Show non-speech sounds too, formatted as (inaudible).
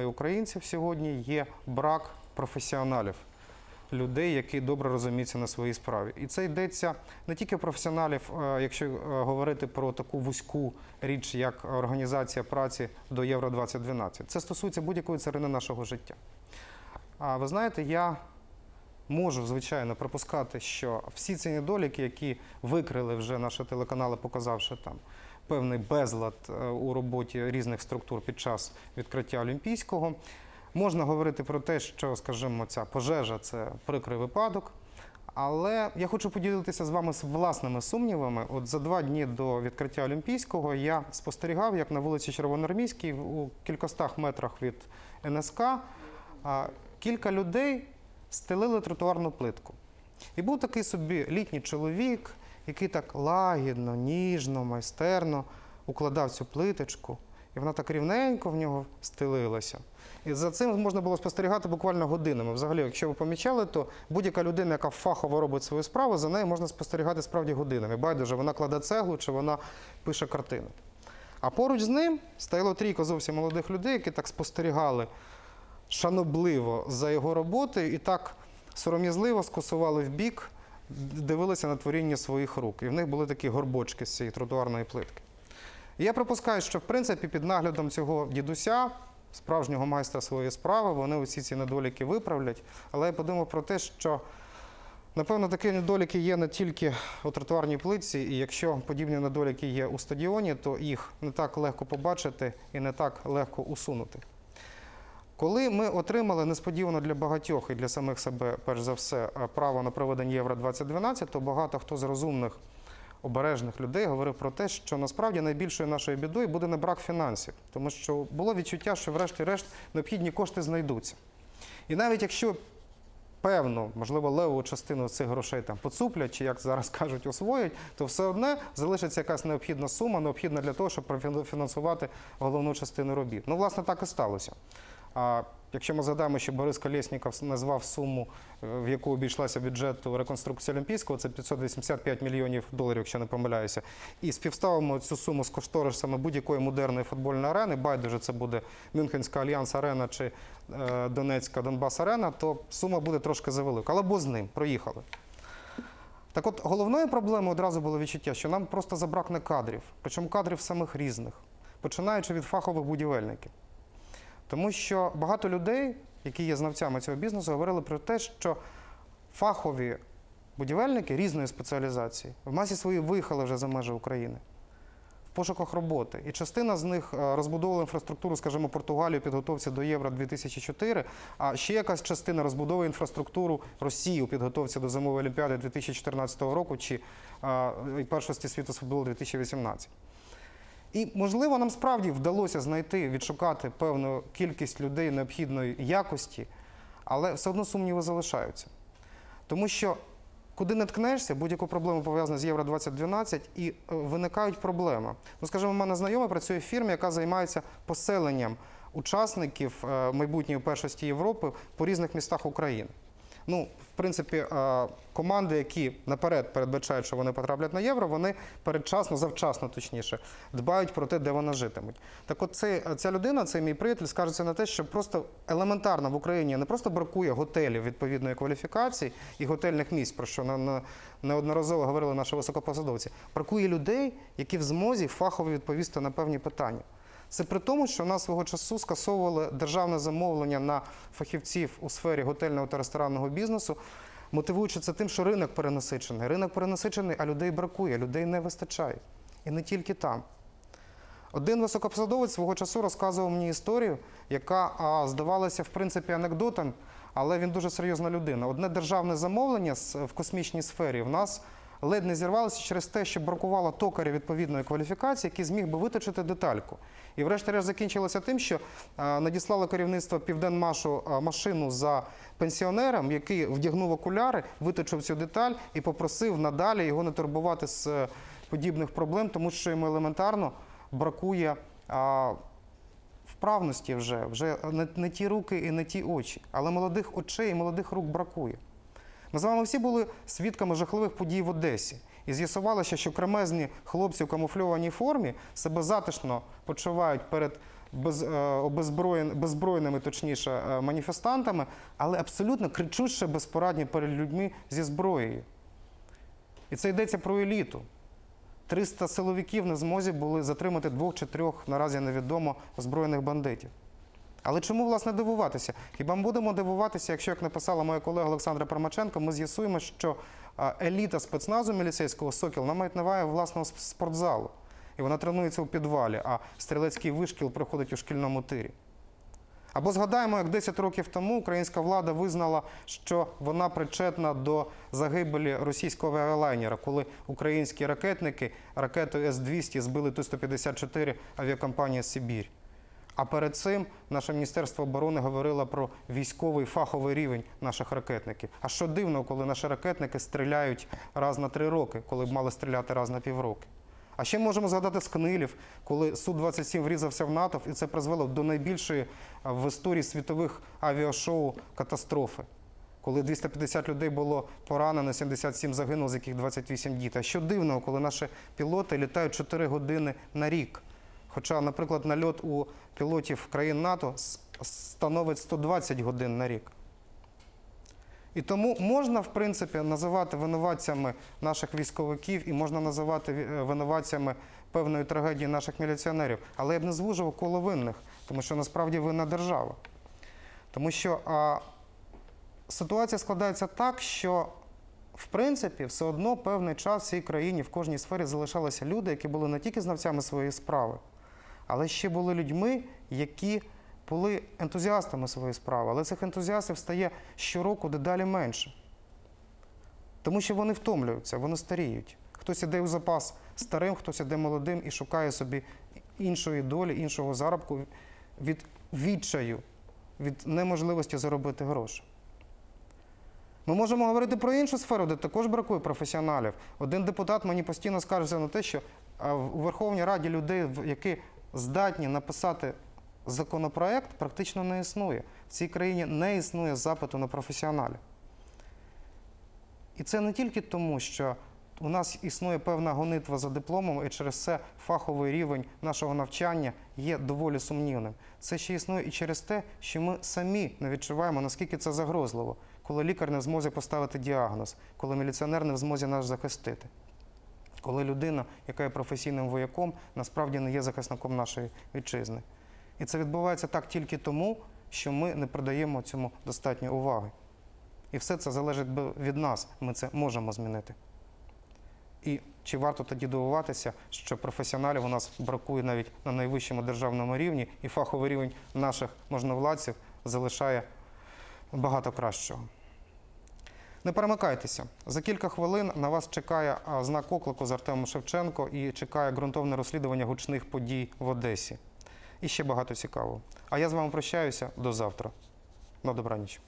українців сьогодні є брак професіоналів, людей, які добре розуміються на своїй справі. І це йдеться не тільки професіоналів, е, якщо е, говорити про таку вузьку річ, як організація праці до Євро 2012. Це стосується будь-якої царини нашого життя. А ви знаєте, я можу, звичайно, припускати, що всі ці недоліки, які викрили вже наші телеканали, показавши там певний безлад е, у роботі різних структур під час відкриття Олімпійського, можна говорити про те, що, скажімо, ця пожежа це прикрий випадок. Але я хочу поділитися з вами з власними сумнівами. От за два дні до відкриття Олімпійського я спостерігав, як на вулиці Червоноармійській, у кількостах метрах від НСК, кілька людей стелили тротуарну плитку. І був такий собі літній чоловік, який так лагідно, ніжно, майстерно укладав цю плиточку, і вона так рівненько в нього стелилася. І за цим можна було спостерігати буквально годинами. Взагалі, якщо ви помічали, то будь-яка людина, яка фахово робить свою справу, за нею можна спостерігати справді годинами. Байдуже, вона кладе цеглу чи вона пише картину. А поруч з ним стояло трійко зовсім молодих людей, які так спостерігали шанобливо за його роботою і так сором'язливо скосували в бік, дивилися на творіння своїх рук. І в них були такі горбочки з цієї тротуарної плитки. І я припускаю, що в принципі під наглядом цього дідуся, справжнього майстра своєї справи, вони усі ці недоліки виправлять. Але я подумав про те, що напевно такі недоліки є не тільки у тротуарній плитці, і якщо подібні недоліки є у стадіоні, то їх не так легко побачити і не так легко усунути. Коли ми отримали несподівано для багатьох і для самих себе, перш за все, е, право на проведення Євро 2012, то багато хто з розумних, обережних людей говорив про те, що насправді найбільшою нашою бідою буде не брак фінансів, тому що було відчуття, що врешті-решт необхідні кошти знайдуться. І навіть якщо певну, можливо, левову частину цих грошей там поцуплять, чи як зараз (laughs) кажуть, освоять, то все одне залишиться якась необхідна сума, необхідна для того, щоб профінансувати головну частину робіт. Ну, власне, так і сталося. А якщо ми згадаємо, що Борис Колєсніков назвав суму, е, в яку обійшлася бюджету реконструкції Олімпійського, це 585 мільйонів доларів, якщо не помиляюся, і співставимо цю суму з кошторисами будь-якої модерної футбольної арени, байдуже це буде Мюнхенська Альянс Арена чи е, Донецька Донбас Арена, то сума буде трошки завелика. Але бо з ним проїхали. Так от головною проблемою одразу було відчуття, що нам просто забракне кадрів, причому кадрів самих різних, починаючи від фахових будівельників. Тому що багато людей, які є знавцями цього бізнесу, говорили про те, що фахові будівельники різної спеціалізації в масі своїй виїхали вже за межі України в пошуках роботи. І частина з них е, розбудовувала інфраструктуру, скажімо, Португалії у підготовці до Євро 2004, а ще якась частина розбудовує інфраструктуру Росії у підготовці до зимової олімпіади 2014 року чи е, першості світу з футболу 2018. І, можливо, нам справді вдалося знайти, відшукати певну кількість людей необхідної якості, але все одно сумніви залишаються. Тому що куди не ткнешся, будь-яку проблему пов'язану з Євро 2012 і е, виникають проблеми. Ну, скажімо, у мене знайомий працює в фірмі, яка займається поселенням учасників е, майбутньої першості Європи по різних містах України. Ну, в принципі, команди, які наперед передбачають, що вони потраплять на євро, вони передчасно, завчасно точніше, дбають про те, де вони житимуть. Так от цей, ця людина, цей мій приятель, скажеться на те, що просто елементарно в Україні не просто бракує готелів відповідної кваліфікації і готельних місць, про що неодноразово говорили наші високопосадовці. Бракує людей, які в змозі фахово відповісти на певні питання. Це при тому, що в нас свого часу скасовували державне замовлення на фахівців у сфері готельного та ресторанного бізнесу, мотивуючи це тим, що ринок перенасичений. Ринок перенасичений, а людей бракує, людей не вистачає. І не тільки там. Один високопосадовець свого часу розказував мені історію, яка а, здавалася в принципі анекдотом, але він дуже серйозна людина. Одне державне замовлення в космічній сфері в нас ледь не зірвалося через те, що бракувало токаря відповідної кваліфікації, який зміг би виточити детальку. І врешті-решт закінчилося тим, що надіслало керівництво Південмашу машину за пенсіонером, який вдягнув окуляри, виточив цю деталь і попросив надалі його не турбувати з е, подібних проблем, тому що йому елементарно бракує вправності вже, вже не, не ті руки і не ті очі, але молодих очей і молодих рук бракує. Ми з вами всі були свідками жахливих подій в Одесі. І з'ясувалося, що кремезні хлопці в камуфльованій формі себе затишно почувають перед без, е, обезброєн- беззбройними, точніше, е, маніфестантами, але абсолютно кричуще безпорадні перед людьми зі зброєю. І це йдеться про еліту. 300 силовиків не змозі були затримати двох чи трьох, наразі невідомо, озброєних бандитів. Але чому, власне, дивуватися? Хіба ми будемо дивуватися, якщо, як написала моя колега Олександра Пармаченко, ми з'ясуємо, що еліта спецназу міліцейського Сокіл вона має власного спортзалу. І вона тренується у підвалі, а стрілецький вишкіл проходить у шкільному тирі. Або згадаємо, як 10 років тому українська влада визнала, що вона причетна до загибелі російського авіалайнера, коли українські ракетники ракетою С-200 збили Ту-154 авіакомпанія Сибір. А перед цим наше Міністерство оборони говорило про військовий фаховий рівень наших ракетників. А що дивно, коли наші ракетники стріляють раз на три роки, коли б мали стріляти раз на півроки. А ще можемо згадати Скнилів, коли Су-27 врізався в НАТО, і це призвело до найбільшої в історії світових авіашоу катастрофи. Коли 250 людей було поранено, 77 загинуло, з яких 28 дітей. А що дивного, коли наші пілоти літають 4 години на рік. Хоча, наприклад, нальот у пілотів країн НАТО становить 120 годин на рік. І тому можна, в принципі, називати винуватцями наших військовиків і можна називати е, винуватцями певної трагедії наших міліціонерів. Але я б не звужував коло винних, тому що насправді винна держава. Тому що а, ситуація складається так, що в принципі все одно певний час в цій країні в кожній сфері залишалися люди, які були не тільки знавцями своєї справи, але ще були людьми, які були ентузіастами своєї справи. Але цих ентузіастів стає щороку дедалі менше. Тому що вони втомлюються, вони старіють. Хтось іде у запас старим, хтось іде молодим і шукає собі іншої долі, іншого заробку від відчаю, від неможливості заробити гроші. Ми можемо говорити про іншу сферу, де також бракує професіоналів. Один депутат мені постійно скаржиться на те, що в- Верховній Раді людей, які здатні написати законопроект, практично не існує. В цій країні не існує запиту на професіоналів. І це не тільки тому, що у нас існує певна гонитва за дипломом, і через це фаховий рівень нашого навчання є доволі сумнівним. Це ще існує і через те, що ми самі не відчуваємо, наскільки це загрозливо, коли лікар не в змозі поставити діагноз, коли міліціонер не в змозі нас захистити. Коли людина, яка є професійним вояком, насправді не є захисником нашої вітчизни. І це відбувається так тільки тому, що ми не придаємо цьому достатньо уваги. І все це залежить від нас. Ми це можемо змінити. І чи варто тоді дивуватися, що професіоналів у нас бракує навіть на найвищому державному рівні, і фаховий рівень наших можновладців залишає багато кращого. Не перемикайтеся. За кілька хвилин на вас чекає знак оклику з Артемом Шевченко і чекає ґрунтовне розслідування гучних подій в Одесі. І ще багато цікавого. А я з вами прощаюся до завтра. На добраніч.